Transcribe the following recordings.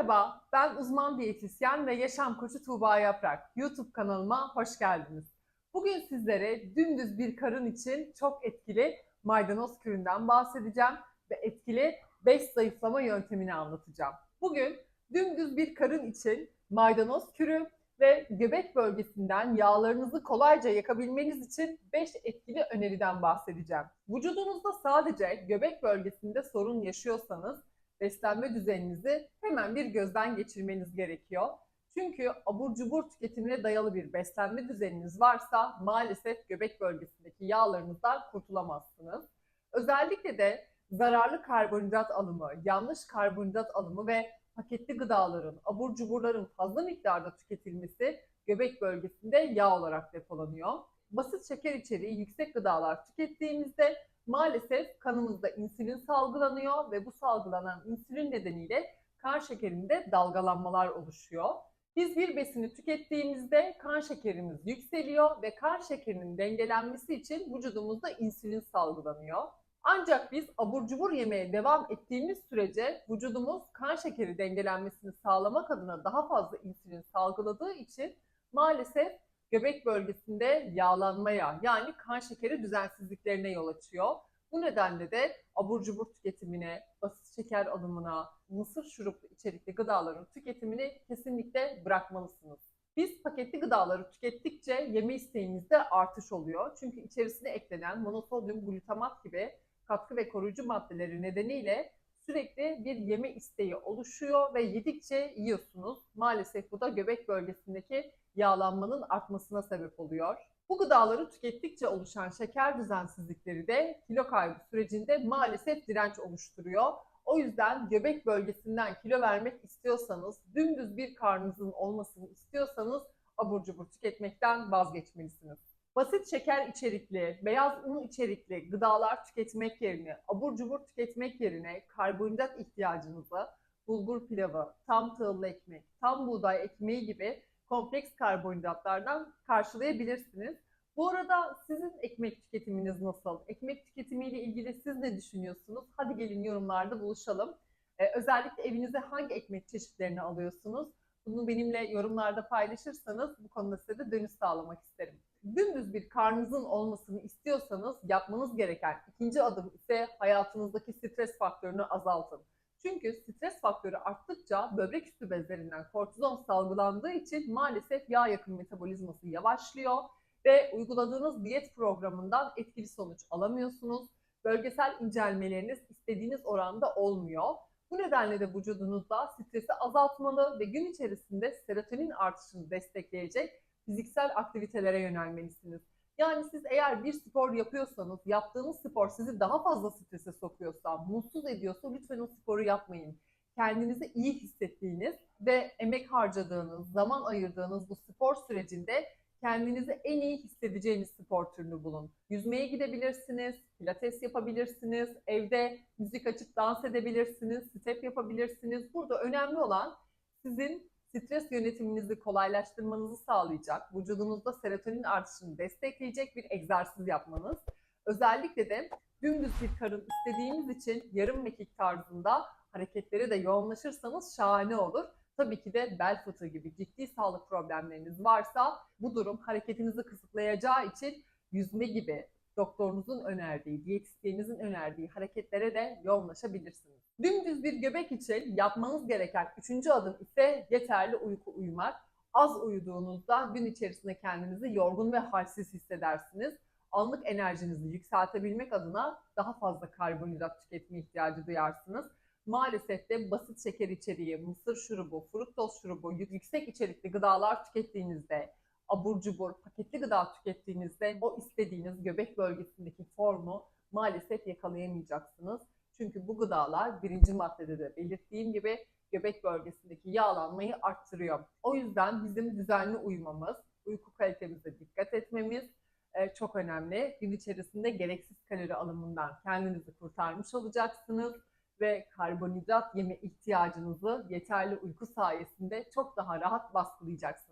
Merhaba, ben uzman diyetisyen ve yaşam koçu Tuğba Yaprak. YouTube kanalıma hoş geldiniz. Bugün sizlere dümdüz bir karın için çok etkili maydanoz küründen bahsedeceğim ve etkili 5 zayıflama yöntemini anlatacağım. Bugün dümdüz bir karın için maydanoz kürü ve göbek bölgesinden yağlarınızı kolayca yakabilmeniz için 5 etkili öneriden bahsedeceğim. Vücudunuzda sadece göbek bölgesinde sorun yaşıyorsanız beslenme düzeninizi hemen bir gözden geçirmeniz gerekiyor. Çünkü abur cubur tüketimine dayalı bir beslenme düzeniniz varsa maalesef göbek bölgesindeki yağlarınızdan kurtulamazsınız. Özellikle de zararlı karbonhidrat alımı, yanlış karbonhidrat alımı ve paketli gıdaların, abur cuburların fazla miktarda tüketilmesi göbek bölgesinde yağ olarak depolanıyor. Basit şeker içeriği yüksek gıdalar tükettiğimizde maalesef kanımızda insülin salgılanıyor ve bu salgılanan insülin nedeniyle kan şekerinde dalgalanmalar oluşuyor. Biz bir besini tükettiğimizde kan şekerimiz yükseliyor ve kan şekerinin dengelenmesi için vücudumuzda insülin salgılanıyor. Ancak biz abur cubur yemeye devam ettiğimiz sürece vücudumuz kan şekeri dengelenmesini sağlamak adına daha fazla insülin salgıladığı için maalesef göbek bölgesinde yağlanmaya yani kan şekeri düzensizliklerine yol açıyor. Bu nedenle de abur cubur tüketimine, basit şeker alımına, mısır şuruplu içerikli gıdaların tüketimini kesinlikle bırakmalısınız. Biz paketli gıdaları tükettikçe yeme isteğimizde artış oluyor. Çünkü içerisine eklenen monosodyum glutamat gibi katkı ve koruyucu maddeleri nedeniyle sürekli bir yeme isteği oluşuyor ve yedikçe yiyorsunuz. Maalesef bu da göbek bölgesindeki yağlanmanın artmasına sebep oluyor. Bu gıdaları tükettikçe oluşan şeker düzensizlikleri de kilo kaybı sürecinde maalesef direnç oluşturuyor. O yüzden göbek bölgesinden kilo vermek istiyorsanız, dümdüz bir karnınızın olmasını istiyorsanız abur cubur tüketmekten vazgeçmelisiniz. Basit şeker içerikli, beyaz un içerikli gıdalar tüketmek yerine, abur cubur tüketmek yerine karbonhidrat ihtiyacınızı bulgur pilavı, tam tahıllı ekmek, tam buğday ekmeği gibi kompleks karbonhidratlardan karşılayabilirsiniz. Bu arada sizin ekmek tüketiminiz nasıl? Ekmek tüketimiyle ilgili siz ne düşünüyorsunuz? Hadi gelin yorumlarda buluşalım. Ee, özellikle evinize hangi ekmek çeşitlerini alıyorsunuz? Bunu benimle yorumlarda paylaşırsanız bu konuda size de dönüş sağlamak isterim. Dümdüz bir karnınızın olmasını istiyorsanız yapmanız gereken ikinci adım ise hayatınızdaki stres faktörünü azaltın. Çünkü stres faktörü arttıkça böbrek üstü bezlerinden kortizon salgılandığı için maalesef yağ yakın metabolizması yavaşlıyor ve uyguladığınız diyet programından etkili sonuç alamıyorsunuz. Bölgesel incelmeleriniz istediğiniz oranda olmuyor. Bu nedenle de vücudunuzda stresi azaltmalı ve gün içerisinde serotonin artışını destekleyecek fiziksel aktivitelere yönelmelisiniz. Yani siz eğer bir spor yapıyorsanız, yaptığınız spor sizi daha fazla strese sokuyorsa, mutsuz ediyorsa lütfen o sporu yapmayın. Kendinizi iyi hissettiğiniz ve emek harcadığınız, zaman ayırdığınız bu spor sürecinde kendinizi en iyi hissedeceğiniz spor türünü bulun. Yüzmeye gidebilirsiniz, pilates yapabilirsiniz, evde müzik açıp dans edebilirsiniz, step yapabilirsiniz. Burada önemli olan sizin stres yönetiminizi kolaylaştırmanızı sağlayacak, vücudunuzda serotonin artışını destekleyecek bir egzersiz yapmanız. Özellikle de dümdüz bir karın istediğiniz için yarım mekik tarzında hareketlere de yoğunlaşırsanız şahane olur. Tabii ki de bel fıtığı gibi ciddi sağlık problemleriniz varsa bu durum hareketinizi kısıtlayacağı için yüzme gibi doktorunuzun önerdiği, diyetisyeninizin önerdiği hareketlere de yoğunlaşabilirsiniz. Dümdüz bir göbek için yapmanız gereken üçüncü adım ise yeterli uyku uyumak. Az uyuduğunuzda gün içerisinde kendinizi yorgun ve halsiz hissedersiniz. Anlık enerjinizi yükseltebilmek adına daha fazla karbonhidrat tüketme ihtiyacı duyarsınız. Maalesef de basit şeker içeriği, mısır şurubu, fruktoz şurubu, yüksek içerikli gıdalar tükettiğinizde, abur cubur, paketli gıda tükettiğinizde o istediğiniz göbek bölgesindeki formu maalesef yakalayamayacaksınız. Çünkü bu gıdalar birinci maddede de belirttiğim gibi göbek bölgesindeki yağlanmayı arttırıyor. O yüzden bizim düzenli uyumamız, uyku kalitemize dikkat etmemiz e, çok önemli. Gün içerisinde gereksiz kalori alımından kendinizi kurtarmış olacaksınız ve karbonhidrat yeme ihtiyacınızı yeterli uyku sayesinde çok daha rahat baskılayacaksınız.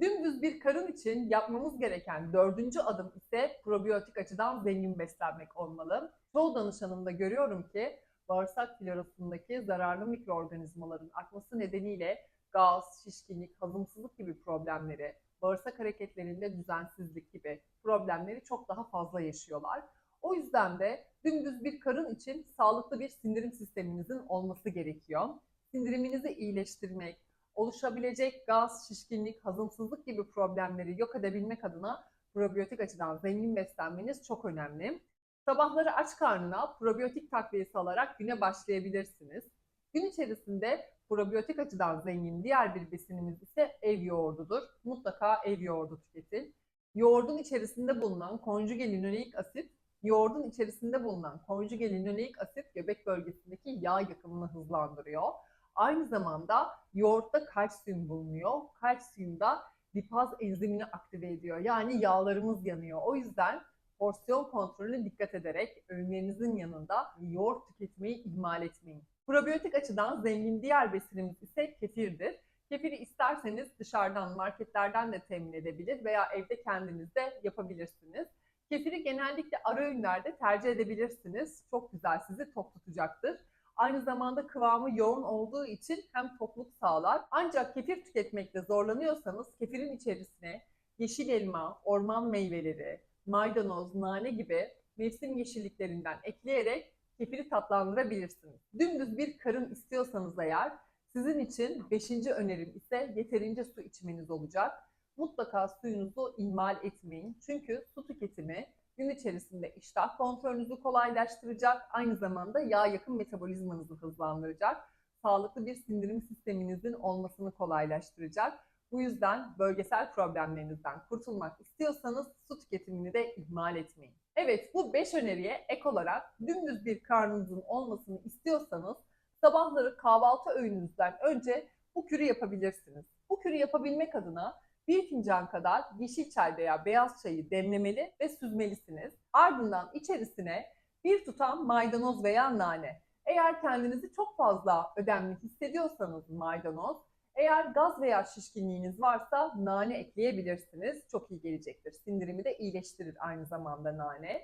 Dümdüz bir karın için yapmamız gereken dördüncü adım ise probiyotik açıdan zengin beslenmek olmalı. Çoğu danışanımda görüyorum ki bağırsak florasındaki zararlı mikroorganizmaların artması nedeniyle gaz, şişkinlik, hazımsızlık gibi problemleri, bağırsak hareketlerinde düzensizlik gibi problemleri çok daha fazla yaşıyorlar. O yüzden de dümdüz bir karın için sağlıklı bir sindirim sisteminizin olması gerekiyor. Sindiriminizi iyileştirmek, oluşabilecek gaz, şişkinlik, hazımsızlık gibi problemleri yok edebilmek adına probiyotik açıdan zengin beslenmeniz çok önemli. Sabahları aç karnına probiyotik takviyesi alarak güne başlayabilirsiniz. Gün içerisinde probiyotik açıdan zengin diğer bir besinimiz ise ev yoğurdudur. Mutlaka ev yoğurdu tüketin. Yoğurdun içerisinde bulunan konjüge linoleik asit, yoğurdun içerisinde bulunan konjüge linoleik asit göbek bölgesindeki yağ yakımını hızlandırıyor. Aynı zamanda yoğurtta kalsiyum bulunuyor. Kalsiyum da lipaz enzimini aktive ediyor. Yani yağlarımız yanıyor. O yüzden porsiyon kontrolüne dikkat ederek öğünlerinizin yanında yoğurt tüketmeyi ihmal etmeyin. Probiyotik açıdan zengin diğer besinimiz ise kefirdir. Kefiri isterseniz dışarıdan, marketlerden de temin edebilir veya evde kendiniz de yapabilirsiniz. Kefiri genellikle ara öğünlerde tercih edebilirsiniz. Çok güzel sizi tok tutacaktır. Aynı zamanda kıvamı yoğun olduğu için hem tokluk sağlar. Ancak kefir tüketmekte zorlanıyorsanız kefirin içerisine yeşil elma, orman meyveleri, maydanoz, nane gibi mevsim yeşilliklerinden ekleyerek kefiri tatlandırabilirsiniz. Dümdüz bir karın istiyorsanız eğer sizin için 5. önerim ise yeterince su içmeniz olacak. Mutlaka suyunuzu ihmal etmeyin. Çünkü su tüketimi gün içerisinde iştah kontrolünüzü kolaylaştıracak, aynı zamanda yağ yakım metabolizmanızı hızlandıracak, sağlıklı bir sindirim sisteminizin olmasını kolaylaştıracak. Bu yüzden bölgesel problemlerinizden kurtulmak istiyorsanız su tüketimini de ihmal etmeyin. Evet bu 5 öneriye ek olarak dümdüz bir karnınızın olmasını istiyorsanız sabahları kahvaltı öğününüzden önce bu kürü yapabilirsiniz. Bu kürü yapabilmek adına bir fincan kadar yeşil çay veya beyaz çayı demlemeli ve süzmelisiniz. Ardından içerisine bir tutam maydanoz veya nane. Eğer kendinizi çok fazla ödemli hissediyorsanız maydanoz, eğer gaz veya şişkinliğiniz varsa nane ekleyebilirsiniz. Çok iyi gelecektir. Sindirimi de iyileştirir aynı zamanda nane.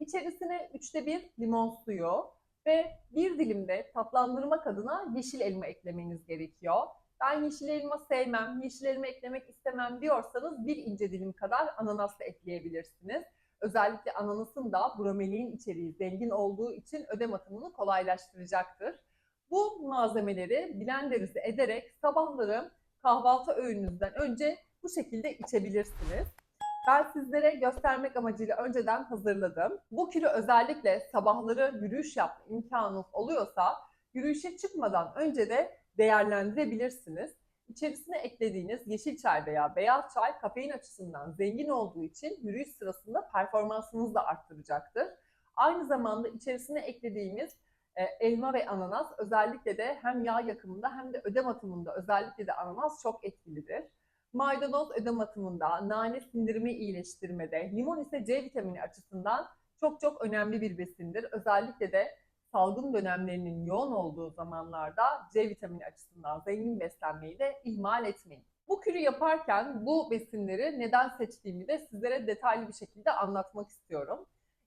İçerisine üçte bir limon suyu ve bir dilim de tatlandırmak adına yeşil elma eklemeniz gerekiyor. Ben yeşil elma sevmem, yeşil elma eklemek istemem diyorsanız bir ince dilim kadar ananas da ekleyebilirsiniz. Özellikle ananasın da bromeliğin içeriği zengin olduğu için ödem atımını kolaylaştıracaktır. Bu malzemeleri blenderize ederek sabahları kahvaltı öğününüzden önce bu şekilde içebilirsiniz. Ben sizlere göstermek amacıyla önceden hazırladım. Bu kilo özellikle sabahları yürüyüş yapma imkanınız oluyorsa yürüyüşe çıkmadan önce de değerlendirebilirsiniz. İçerisine eklediğiniz yeşil çay veya beyaz çay kafein açısından zengin olduğu için yürüyüş sırasında performansınızı da arttıracaktır. Aynı zamanda içerisine eklediğimiz e, elma ve ananas özellikle de hem yağ yakımında hem de ödem atımında özellikle de ananas çok etkilidir. Maydanoz ödem atımında, nane sindirimi iyileştirmede, limon ise C vitamini açısından çok çok önemli bir besindir. Özellikle de salgın dönemlerinin yoğun olduğu zamanlarda C vitamini açısından zengin beslenmeyi de ihmal etmeyin. Bu kürü yaparken bu besinleri neden seçtiğimi de sizlere detaylı bir şekilde anlatmak istiyorum.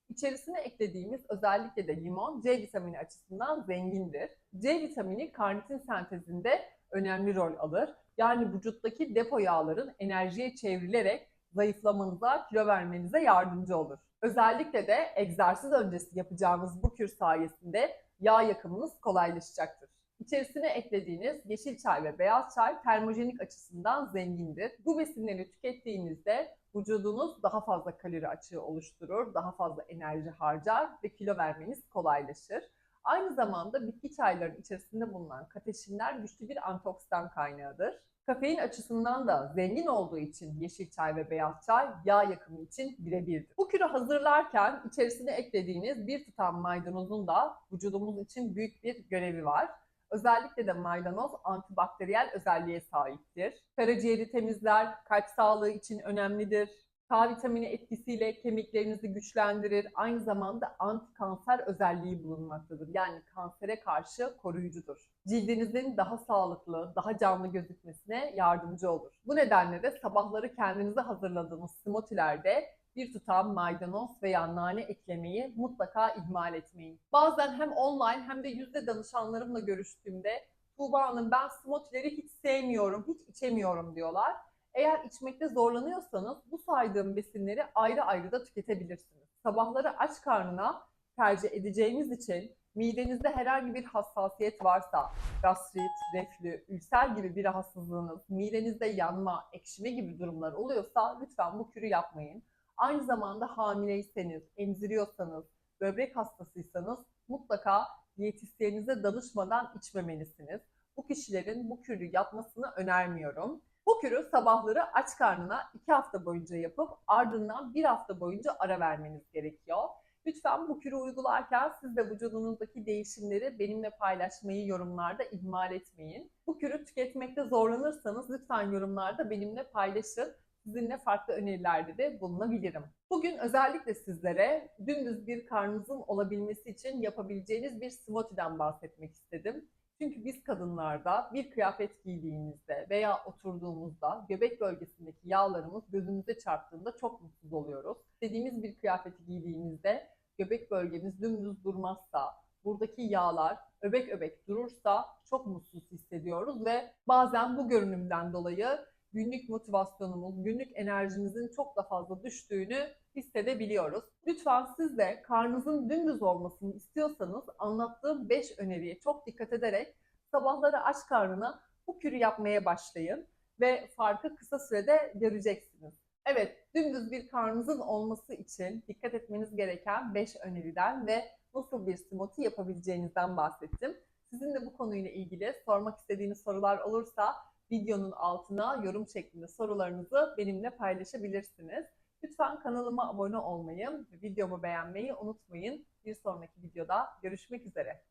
İçerisine eklediğimiz özellikle de limon C vitamini açısından zengindir. C vitamini karnitin sentezinde önemli rol alır. Yani vücuttaki depo yağların enerjiye çevrilerek zayıflamanıza, kilo vermenize yardımcı olur. Özellikle de egzersiz öncesi yapacağınız bu kür sayesinde yağ yakımınız kolaylaşacaktır. İçerisine eklediğiniz yeşil çay ve beyaz çay termojenik açısından zengindir. Bu besinleri tükettiğinizde vücudunuz daha fazla kalori açığı oluşturur, daha fazla enerji harcar ve kilo vermeniz kolaylaşır. Aynı zamanda bitki çaylarının içerisinde bulunan kateşinler güçlü bir antioksidan kaynağıdır. Kafein açısından da zengin olduğu için yeşil çay ve beyaz çay yağ yakımı için birebirdir. Bu kürü hazırlarken içerisine eklediğiniz bir tutam maydanozun da vücudumuz için büyük bir görevi var. Özellikle de maydanoz antibakteriyel özelliğe sahiptir. Karaciğeri temizler, kalp sağlığı için önemlidir. K vitamini etkisiyle kemiklerinizi güçlendirir. Aynı zamanda anti-kanser özelliği bulunmaktadır. Yani kansere karşı koruyucudur. Cildinizin daha sağlıklı, daha canlı gözükmesine yardımcı olur. Bu nedenle de sabahları kendinize hazırladığınız smoothie'lerde bir tutam maydanoz veya nane eklemeyi mutlaka ihmal etmeyin. Bazen hem online hem de yüzde danışanlarımla görüştüğümde Tuğba Hanım ben smoothie'leri hiç sevmiyorum, hiç içemiyorum diyorlar. Eğer içmekte zorlanıyorsanız bu saydığım besinleri ayrı ayrı da tüketebilirsiniz. Sabahları aç karnına tercih edeceğiniz için midenizde herhangi bir hassasiyet varsa, gastrit, reflü, ülser gibi bir rahatsızlığınız, midenizde yanma, ekşime gibi durumlar oluyorsa lütfen bu kürü yapmayın. Aynı zamanda hamileyseniz, emziriyorsanız, böbrek hastasıysanız mutlaka diyetisyenize danışmadan içmemelisiniz. Bu kişilerin bu kürü yapmasını önermiyorum. Bu kürü sabahları aç karnına 2 hafta boyunca yapıp ardından 1 hafta boyunca ara vermeniz gerekiyor. Lütfen bu kürü uygularken siz de vücudunuzdaki değişimleri benimle paylaşmayı yorumlarda ihmal etmeyin. Bu kürü tüketmekte zorlanırsanız lütfen yorumlarda benimle paylaşın. Sizinle farklı önerilerde de bulunabilirim. Bugün özellikle sizlere dümdüz bir karnınızın olabilmesi için yapabileceğiniz bir smoothie'den bahsetmek istedim. Çünkü biz kadınlarda bir kıyafet giydiğimizde veya oturduğumuzda göbek bölgesindeki yağlarımız gözümüze çarptığında çok mutsuz oluyoruz. Dediğimiz bir kıyafeti giydiğimizde göbek bölgemiz dümdüz durmazsa, buradaki yağlar öbek öbek durursa çok mutsuz hissediyoruz ve bazen bu görünümden dolayı günlük motivasyonumuz, günlük enerjimizin çok da fazla düştüğünü hissedebiliyoruz. Lütfen siz de karnınızın dümdüz olmasını istiyorsanız anlattığım 5 öneriye çok dikkat ederek sabahları aç karnına bu kürü yapmaya başlayın ve farkı kısa sürede göreceksiniz. Evet, dümdüz bir karnınızın olması için dikkat etmeniz gereken 5 öneriden ve nasıl bir smoothie yapabileceğinizden bahsettim. Sizin de bu konuyla ilgili sormak istediğiniz sorular olursa videonun altına yorum şeklinde sorularınızı benimle paylaşabilirsiniz. Lütfen kanalıma abone olmayı videomu beğenmeyi unutmayın. Bir sonraki videoda görüşmek üzere.